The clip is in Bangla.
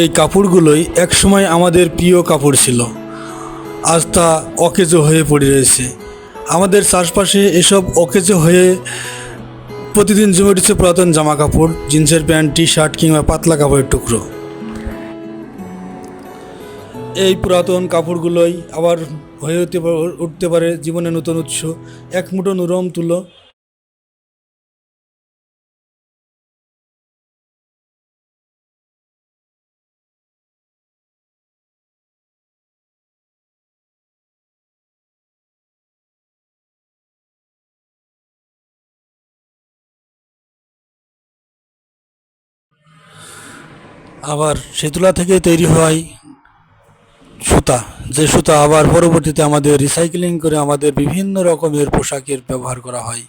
এই কাপড়গুলোই একসময় আমাদের প্রিয় কাপড় ছিল। আজ তা অকেজো হয়ে পড়ে রয়েছে। আমাদের চারপাশে এসব অকেজো হয়ে প্রতিদিন জমে উঠেছে পুরাতন জামা কাপড় জিন্সের প্যান্ট টি শার্ট কিংবা পাতলা কাপড়ের টুকরো। এই পুরাতন কাপড়গুলোই আবার হয়ে উঠতে উঠতে পারে জীবনে নতুন উৎস। এক মুঠো নরম তুলো আবার সে তুলা থেকে তৈরি হয় সুতা। যে সুতা আবার পরবর্তীতে আমাদের রিসাইক্লিং করে আমাদের বিভিন্ন রকমের পোশাকের ব্যবহার করা হয়।